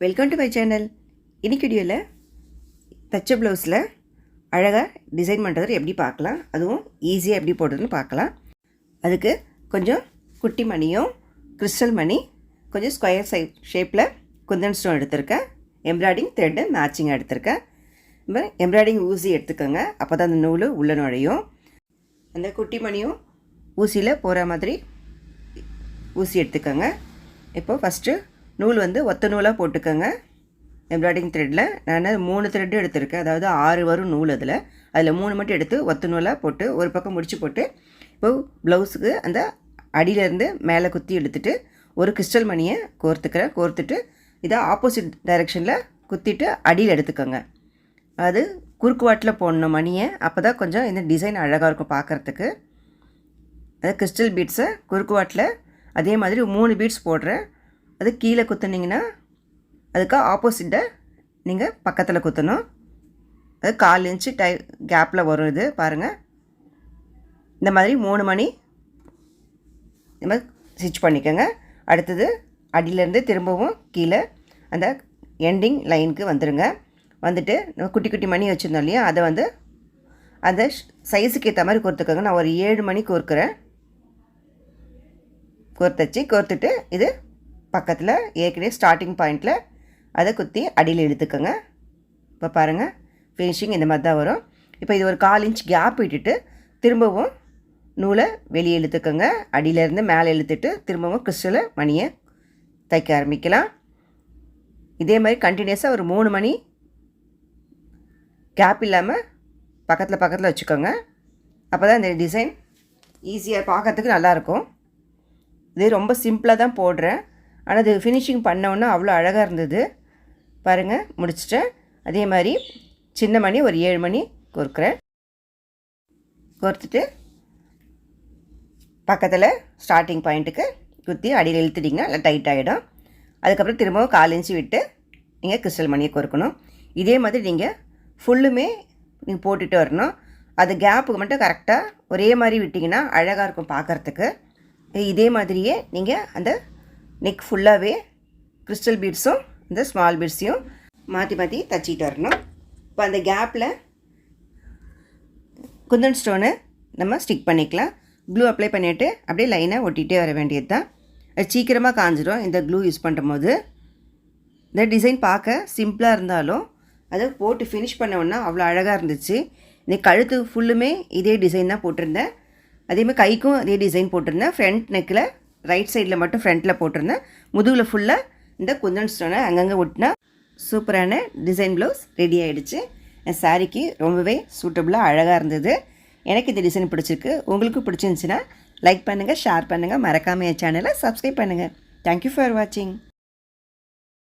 Welcome to my channel இன்னைக்கு வீடியோவில் தச்ச ப்ளவுஸில் அழகாக டிசைன் பண்ணுறது எப்படி பார்க்கலாம்? அதுவும் ஈஸியாக எப்படி போடுறதுன்னு பார்க்கலாம். அதுக்கு கொஞ்சம் குட்டி மணியும் கிறிஸ்டல் மணி கொஞ்சம் ஸ்கொயர் சை ஷேப்பில் குந்தன் ஸ்டோன் எடுத்திருக்கேன். எம்ப்ராய்டிங் த்ரெட்டு மேட்சிங்காக எடுத்திருக்கேன். இப்போ எம்ப்ராய்டிங் ஊசி எடுத்துக்கோங்க. அப்போ தான் அந்த நூல் உள்ள நுழையும். அந்த குட்டி மணியும் ஊசியில் போகிற மாதிரி ஊசி எடுத்துக்கோங்க. இப்போ ஃபஸ்ட்டு நூல் வந்து ஒத்த நூலாக போட்டுக்கோங்க. எம்ப்ராய்டிங் த்ரெட்டில் நான் மூணு த்ரெட்டு எடுத்திருக்கேன். அதாவது ஆறு வரும் நூல் அதில். அதில் மூணு மட்டும் எடுத்து ஒத்த நூலாக போட்டு ஒரு பக்கம் முடிச்சு போட்டு இப்போ ப்ளவுஸுக்கு அந்த அடியிலேருந்து மேலே குத்தி எடுத்துகிட்டு ஒரு கிறிஸ்டல் மணியை கோர்த்துக்கிறேன். கோர்த்துட்டு இதை ஆப்போசிட் டைரெக்ஷனில் குத்திட்டு அடியில் எடுத்துக்கோங்க. அது குறுக்கு வாட்டில் போடணும் மணியை. அப்போ தான் கொஞ்சம் இந்த டிசைன் அழகாக இருக்கும் பார்க்குறதுக்கு அது கிறிஸ்டல் பீட்ஸை குறுக்கு வாட்டில் அதே மாதிரி மூணு பீட்ஸ் போடுறேன். அது கீழே குத்துனீங்கன்னா அதுக்கு ஆப்போசிட்டை நீங்கள் பக்கத்தில் குத்தணும். அது கால் இன்ச்சு டை கேப்பில் வரும் இது பாருங்கள் இந்த மாதிரி மூணு மணி இந்த மாதிரி ஸ்டிச் பண்ணிக்கோங்க. அடுத்தது அடியிலேருந்து திரும்பவும் கீழே அந்த எண்டிங் லைனுக்கு வந்துடுங்க வந்துட்டு நம்ம குட்டி குட்டி மணி வச்சுருந்தோம் இல்லையா அதை வந்து அந்த சைஸுக்கு ஏற்ற மாதிரி கோர்த்துக்கோங்க. நான் ஒரு ஏழு மணி கோர்க்குறேன். கோர்த்தச்சு கோர்த்துட்டு இது பக்கத்தில் ஏற்கனவே ஸ்டார்டிங் பாயிண்டில் அதை குத்தி அடியில் எடுத்துக்கோங்க இப்போ பாருங்கள் ஃபினிஷிங் இந்த மாதிரி தான் வரும். இப்போ இது ஒரு கால் இன்ச் கேப் விட்டுட்டு திரும்பவும் நூலை வெளியே இழுத்துக்கோங்க. அடியிலேருந்து மேலே இழுத்துட்டு திரும்பவும் கிறிஸ்டலை மணியை தைக்க ஆரம்பிக்கலாம். இதே மாதிரி கண்டினியூஸாக ஒரு மூணு மணி கேப் இல்லாமல் பக்கத்தில் பக்கத்தில் வச்சுக்கோங்க. அப்போ தான் இந்த டிசைன் ஈஸியாக பார்க்கறதுக்கு நல்லாயிருக்கும் இது ரொம்ப சிம்பிளாக தான் போடுறேன். ஆனால் அது ஃபினிஷிங் பண்ணோன்னே அவ்வளோ அழகாக இருந்தது. பாருங்கள் முடிச்சிட்டேன். அதே மாதிரி சின்ன மணி ஒரு ஏழு மணி கோர்க்குறேன். கோர்த்துட்டு பக்கத்தில் ஸ்டார்டிங் பாயிண்ட்டுக்கு குத்தி அடியில் இழுத்துட்டிங்கன்னா நல்லா டைட் ஆகிடும் அதுக்கப்புறம் திரும்பவும் கால் இன்ச்சு விட்டு நீங்கள் கிறிஸ்டல் மணியை கோர்க்கணும். இதே மாதிரி நீங்கள் ஃபுல்லுமே நீங்கள் போட்டுட்டு வரணும். அது கேப்புக்கு மட்டும் கரெக்டாக ஒரே மாதிரி விட்டிங்கன்னா அழகாக இருக்கும் பார்க்குறதுக்கு. இதே மாதிரியே நீங்கள் அந்த நெக் ஃபுல்லாகவே கிறிஸ்டல் பீட்ஸும் இந்த ஸ்மால் பீட்ஸையும் மாற்றி மாற்றி தச்சிட்டு வரணும். இப்போ அந்த கேப்பில் குந்தன் ஸ்டோனு நம்ம ஸ்டிக் பண்ணிக்கலாம். க்ளூ அப்ளை பண்ணிவிட்டு அப்படியே லைனாக ஒட்டிகிட்டே வர வேண்டியது தான் அது சீக்கிரமாக காஞ்சிடும் இந்த க்ளூ யூஸ் பண்ணும்போது இந்த டிசைன் பார்க்க சிம்பிளாக இருந்தாலும் அதை போட்டு ஃபினிஷ் பண்ணோன்னா அவ்வளோ அழகாக இருந்துச்சு. இந்த கழுத்து ஃபுல்லுமே இதே டிசைன் தான் போட்டிருந்தேன். அதேமாதிரி கைக்கும் அதே டிசைன் போட்டிருந்தேன். ஃப்ரண்ட் நெக்கில் ரைட் சைடில் மட்டும் ஃப்ரண்ட்டில் போட்டிருந்தேன். முதுகில் ஃபுல்லாக இந்த குந்தன் ஸ்டோனை அங்கங்கே ஒட்டினா சூப்பரான டிசைன் ப்ளவுஸ் ரெடி ஆகிடுச்சு என் சாரீக்கு ரொம்பவே சூட்டபுளாக அழகாக இருந்தது. எனக்கு இந்த டிசைன் பிடிச்சிருக்கு. உங்களுக்கும் பிடிச்சிருந்துச்சின்னா லைக் பண்ணுங்கள் ஷேர் பண்ணுங்கள் மறக்காமல் என் சேனலை சப்ஸ்கிரைப் பண்ணுங்கள் தேங்க்யூ ஃபார் வாட்சிங்